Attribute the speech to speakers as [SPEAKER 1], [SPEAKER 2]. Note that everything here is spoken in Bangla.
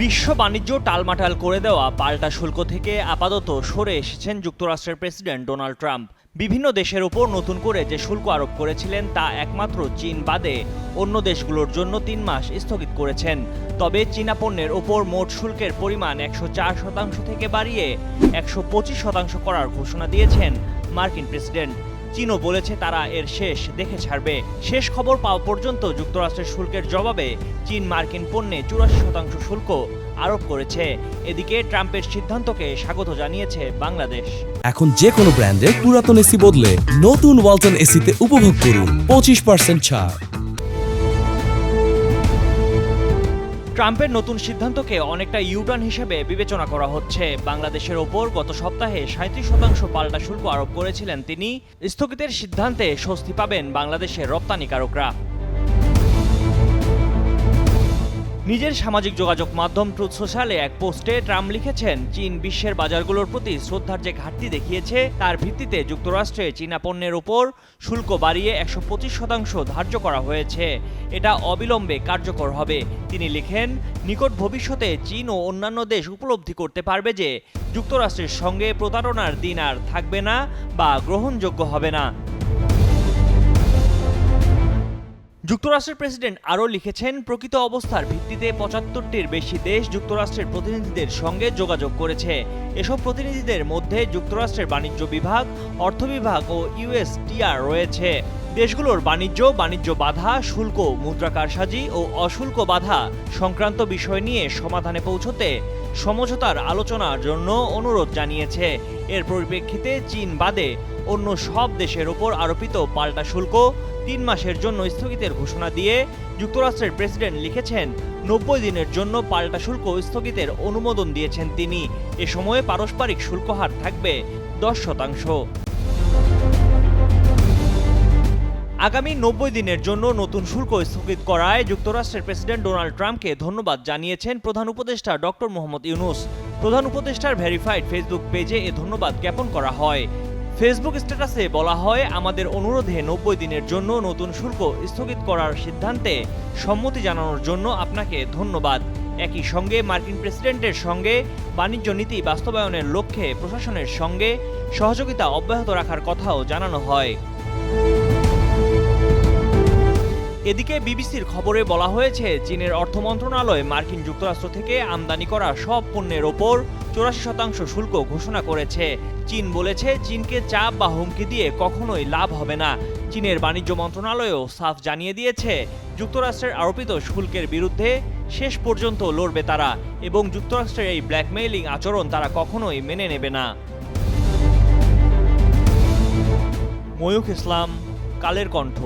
[SPEAKER 1] বিশ্ব বাণিজ্য টালমাটাল করে দেওয়া পাল্টা শুল্ক থেকে আপাতত সরে এসেছেন যুক্তরাষ্ট্রের প্রেসিডেন্ট ডোনাল্ড ট্রাম্প। বিভিন্ন দেশের উপর নতুন করে যে শুল্ক আরোপ করেছিলেন তা একমাত্র চীন বাদে অন্য দেশগুলোর জন্য তিন মাস স্থগিত করেছেন। তবে চীনা পণ্যের ওপর মোট শুল্কের পরিমাণ একশো চার শতাংশ থেকে বাড়িয়ে একশো পঁচিশ শতাংশ করার ঘোষণা দিয়েছেন মার্কিন প্রেসিডেন্ট। চীনও বলেছে তারা এর শেষ দেখে ছাড়বে। শেষ খবর পাওয়া পর্যন্ত যুক্তরাষ্ট্রের শুল্কের জবাবে চীন মার্কিন পণ্যে চুরাশি শতাংশ শুল্ক আরোপ করেছে। এদিকে ট্রাম্পের সিদ্ধান্তকে স্বাগত জানিয়েছে বাংলাদেশ।
[SPEAKER 2] এখন যে কোনো ব্র্যান্ডের পুরাতন এসি বদলে নতুন ওয়ালটন এসিতে উপভোগ করুন পঁচিশ পার্সেন্ট ছাড়।
[SPEAKER 1] ট্রাম্পের নতুন সিদ্ধান্তকে অনেকটা ইউটার্ন হিসেবে বিবেচনা করা হচ্ছে। বাংলাদেশের ওপর গত সপ্তাহে সাঁত্রিশ শতাংশ পাল্টা শুল্ক আরোপ করেছিলেন তিনি। স্থগিতের সিদ্ধান্তে স্বস্তি পাবেন বাংলাদেশের রপ্তানিকারকরা। নিজের সামাজিক যোগাযোগ মাধ্যম ট্রুথ সোশ্যালে এক পোস্টে ট্রাম্প লিখেছেন, চীন বিশ্বের বাজারগুলোর প্রতি শ্রদ্ধার যে ঘাটতি দেখিয়েছে, তার ভিত্তিতে যুক্তরাষ্ট্রে চীনা পণ্যের ওপর শুল্ক বাড়িয়ে একশো পঁচিশ শতাংশ ধার্য করা হয়েছে। এটা অবিলম্বে কার্যকর হবে। তিনি লিখেন, নিকট ভবিষ্যতে চীন ও অন্যান্য দেশ উপলব্ধি করতে পারবে যে যুক্তরাষ্ট্রের সঙ্গে প্রতারণার দিন আর থাকবে না বা গ্রহণযোগ্য হবে না। যুক্তরাষ্ট্রের প্রেসিডেন্ট আরও লিখেছেন, প্রকৃত অবস্থার ভিত্তিতে পঁচাত্তরটির বেশি দেশ যুক্তরাষ্ট্রের প্রতিনিধিদের সঙ্গে যোগাযোগ করেছে। এসব প্রতিনিধিদের মধ্যে যুক্তরাষ্ট্রের বাণিজ্য বিভাগ, অর্থ বিভাগ ও ইউএসটিআর রয়েছে। দেশগুলোর বাণিজ্য বাণিজ্য বাধা, শুল্ক মুদ্রা কারসাজি ও অশুল্ক বাধা সংক্রান্ত বিষয় নিয়ে সমাধানে পৌঁছতে সমঝোতার আলোচনার জন্য অনুরোধ জানিয়েছে। এর পরিপ্রেক্ষিতে চীন বাদে অন্য সব দেশের ওপর আরোপিত পাল্টা শুল্ক তিন মাসের জন্য স্থগিতের ঘোষণা দিয়ে যুক্তরাষ্ট্রের প্রেসিডেন্ট লিখেছেন, নব্বই দিনের জন্য পাল্টা শুল্ক স্থগিতের অনুমোদন দিয়েছেন তিনি। এ সময়ে পারস্পরিক শুল্ক হার থাকবে দশ শতাংশ। আগামী নব্বই দিনের জন্য নতুন শুল্ক স্থগিত করায় যুক্তরাষ্ট্রের প্রেসিডেন্ট ডোনাল্ড ট্রাম্পকে ধন্যবাদ জানিয়েছেন প্রধান উপদেষ্টা ডক্টর মোহাম্মদ ইউনুস। প্রধান উপদেষ্টার ভেরিফাইড ফেসবুক পেজে এ ধন্যবাদ জ্ঞাপন করা হয়। ফেসবুক স্ট্যাটাসে বলা হয়, আমাদের অনুরোধে নব্বই দিনের জন্য নতুন শুল্ক স্থগিত করার সিদ্ধান্তে সম্মতি জানানোর জন্য আপনাকে ধন্যবাদ। একই সঙ্গে মার্কিন প্রেসিডেন্টের সঙ্গে বাণিজ্য নীতি বাস্তবায়নের লক্ষ্যে প্রশাসনের সঙ্গে সহযোগিতা অব্যাহত রাখার কথাও জানানো হয়। এদিকে বিবিসির খবরে বলা হয়েছে, চীনের অর্থ মন্ত্রণালয় মার্কিন যুক্তরাষ্ট্র থেকে আমদানি করা সব পণ্যের ওপর চৌরাশি শতাংশ শুল্ক ঘোষণা করেছে। চীন বলেছে, চীনকে চাপ বা হুমকি দিয়ে কখনোই লাভ হবে না। চীনের বাণিজ্য মন্ত্রণালয়ও সাফ জানিয়ে দিয়েছে, যুক্তরাষ্ট্রের আরোপিত শুল্কের বিরুদ্ধে শেষ পর্যন্ত লড়বে তারা এবং যুক্তরাষ্ট্রের এই ব্ল্যাকমেইলিং আচরণ তারা কখনোই মেনে নেবে না। ময়ূখ ইসলাম, কালের কণ্ঠ।